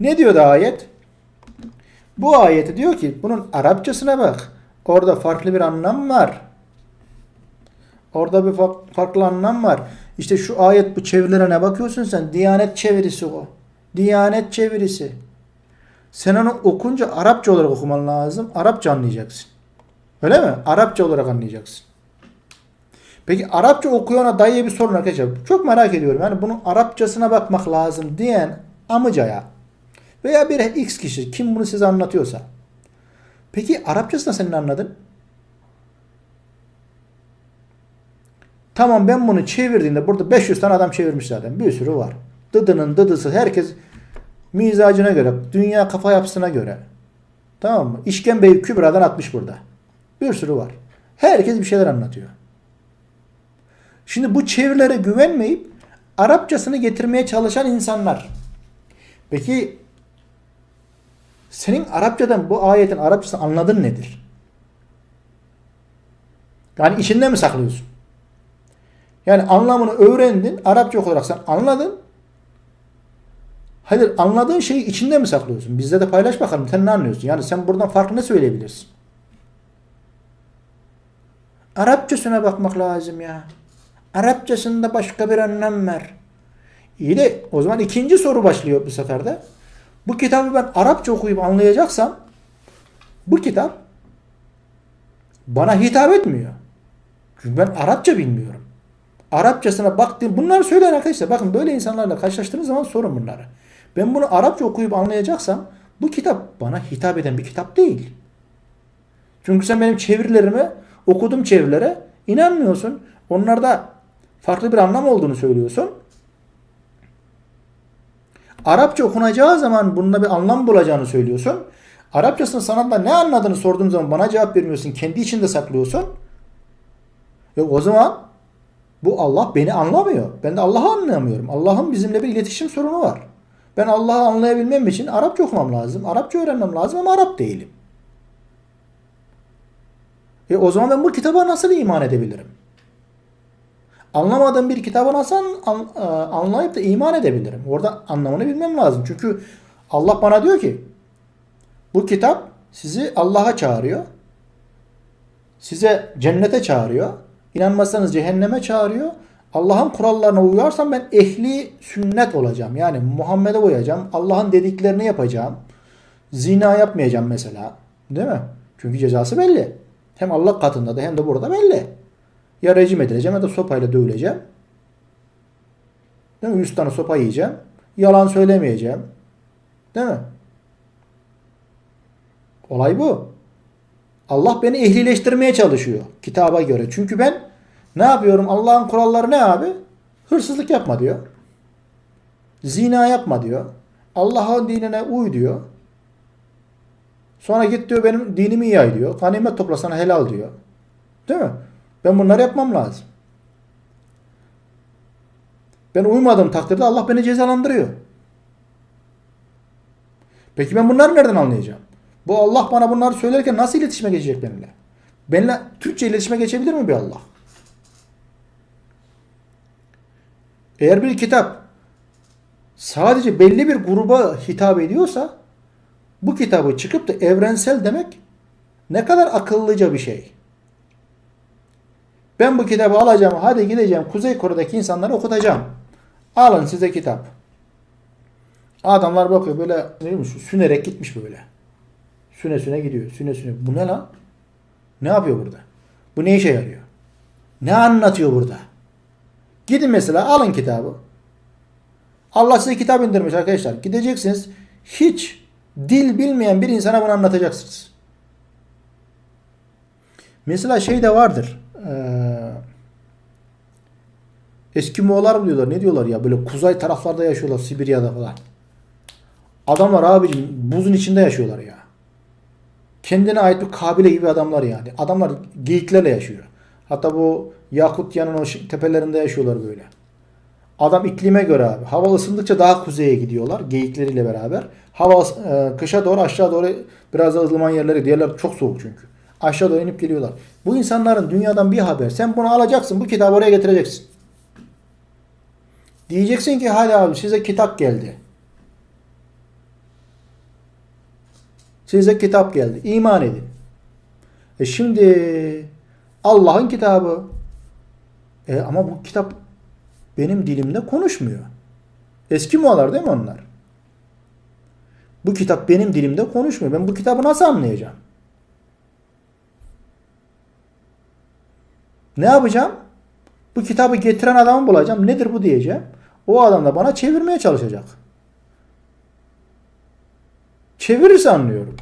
Ne diyordu ayet? Bu ayeti diyor ki bunun Arapçasına bak. Orada farklı bir anlam var. Orada bir fa- farklı anlam var. İşte şu ayet bu çevirilere ne bakıyorsun sen? Diyanet çevirisi o. Diyanet çevirisi. Sen onu okunca Arapça olarak okuman lazım. Arapça anlayacaksın. Öyle mi? Arapça olarak anlayacaksın. Peki Arapça okuyana dayıya bir sorun arkadaşlar. Çok merak ediyorum. Yani bunun Arapçasına bakmak lazım diyen amcaya veya bir X kişi kim bunu size anlatıyorsa. Peki Arapçasını sen ne anladın? Tamam ben bunu çevirdiğimde burada 500 tane adam çevirmiş zaten. Bir sürü var. Dıdının dıdısı herkes mizacına göre, dünya kafa yapısına göre. Tamam mı? İşkembeyi kübradan atmış burada. Bir sürü var. Herkes bir şeyler anlatıyor. Şimdi bu çevirilere güvenmeyip Arapçasını getirmeye çalışan insanlar. Peki senin Arapçadan bu ayetin Arapçasını anladın nedir? Yani içinde mi saklıyorsun? Yani anlamını öğrendin, Arapça olarak sen anladın. Hayır anladığın şeyi içinde mi saklıyorsun? Bizde de paylaş bakalım sen ne anlıyorsun? Yani sen buradan farklı ne söyleyebilirsin? Arapçasına bakmak lazım ya. Arapçasında başka bir anlam var. İyi de o zaman ikinci soru başlıyor bu sefer de. Bu kitabı ben Arapça okuyup anlayacaksam bu kitap bana hitap etmiyor. Çünkü ben Arapça bilmiyorum. Arapçasına baktım. Bunları söyleyin arkadaşlar. Bakın böyle insanlarla karşılaştığınız zaman sorun bunları. Ben bunu Arapça okuyup anlayacaksam bu kitap bana hitap eden bir kitap değil. Çünkü sen benim çevirilerime, okuduğum çevirilere inanmıyorsun. Onlarda farklı bir anlam olduğunu söylüyorsun. Arapça okunacağı zaman bununla bir anlam bulacağını söylüyorsun. Arapçasını sana da ne anladığını sorduğum zaman bana cevap vermiyorsun. Kendi içinde saklıyorsun. Ve o zaman bu Allah beni anlamıyor. Ben de Allah'ı anlayamıyorum. Allah'ın bizimle bir iletişim sorunu var. Ben Allah'ı anlayabilmem için Arapça okumam lazım. Arapça öğrenmem lazım ama Arap değilim. E o zaman ben bu kitaba nasıl iman edebilirim? Anlamadığım bir kitaba nasıl an- e, anlayıp da iman edebilirim? Orada anlamını bilmem lazım. Çünkü Allah bana diyor ki bu kitap sizi Allah'a çağırıyor. Size cennete çağırıyor. İnanmazsanız cehenneme çağırıyor. Allah'ın kurallarına uyarsam ben ehli sünnet olacağım. Yani Muhammed'e uyacağım. Allah'ın dediklerini yapacağım. Zina yapmayacağım mesela. Değil mi? Çünkü cezası belli. Hem Allah katında da hem de burada belli. Ya rejim edileceğim ya da sopayla dövüleceğim. Değil mi? 100 tane sopa yiyeceğim. Yalan söylemeyeceğim. Değil mi? Olay bu. Allah beni ehlileştirmeye çalışıyor kitaba göre. Çünkü ben ne yapıyorum? Allah'ın kuralları ne abi? Hırsızlık yapma diyor. Zina yapma diyor. Allah'ın dinine uy diyor. Sonra git diyor benim dinimi yay diyor. Ganimet topla sana helal diyor. Değil mi? Ben bunları yapmam lazım. Ben uymadığım takdirde Allah beni cezalandırıyor. Peki ben bunları nereden anlayacağım? Bu Allah bana bunları söylerken nasıl iletişime geçecek benimle? Benimle Türkçe iletişime geçebilir mi bir Allah? Eğer bir kitap sadece belli bir gruba hitap ediyorsa bu kitabı çıkıp da evrensel demek ne kadar akıllıca bir şey. Ben bu kitabı alacağım, hadi gideceğim Kuzey Kore'deki insanlara okutacağım. Alın size kitap. Adamlar bakıyor böyle sünerek gitmiş böyle. Süne süne gidiyor. Süne süne. Bu ne lan? Ne yapıyor burada? Bu ne işe yarıyor? Ne anlatıyor burada? Gidin mesela alın kitabı. Allah size kitap indirmiş arkadaşlar. Gideceksiniz. Hiç dil bilmeyen bir insana bunu anlatacaksınız. Mesela şey de vardır. Ee, Eskimoğlar mı diyorlar? Ne diyorlar ya? Böyle kuzey taraflarda yaşıyorlar. Sibirya'da falan. Adamlar abicim buzun içinde yaşıyorlar ya. Kendine ait bir kabile gibi adamlar yani. Adamlar geyiklerle yaşıyor. Hatta bu Yakutya'nın o tepelerinde yaşıyorlar böyle. Adam iklime göre abi. Hava ısındıkça daha kuzeye gidiyorlar geyikleriyle beraber. Hava e, kışa doğru aşağı doğru biraz da ılıman yerlere diğerler çok soğuk çünkü. Aşağı doğru inip geliyorlar. Bu insanların dünyadan bir haber. Sen bunu alacaksın. Bu kitabı oraya getireceksin. Diyeceksin ki hadi abi size kitap geldi. Size kitap geldi. İman edin. E şimdi Allah'ın kitabı. E ama bu kitap benim dilimde konuşmuyor. Eski mualar değil mi onlar? Bu kitap benim dilimde konuşmuyor. Ben bu kitabı nasıl anlayacağım? Ne yapacağım? Bu kitabı getiren adamı bulacağım. Nedir bu diyeceğim. O adam da bana çevirmeye çalışacak. Çevirirse anlıyorum.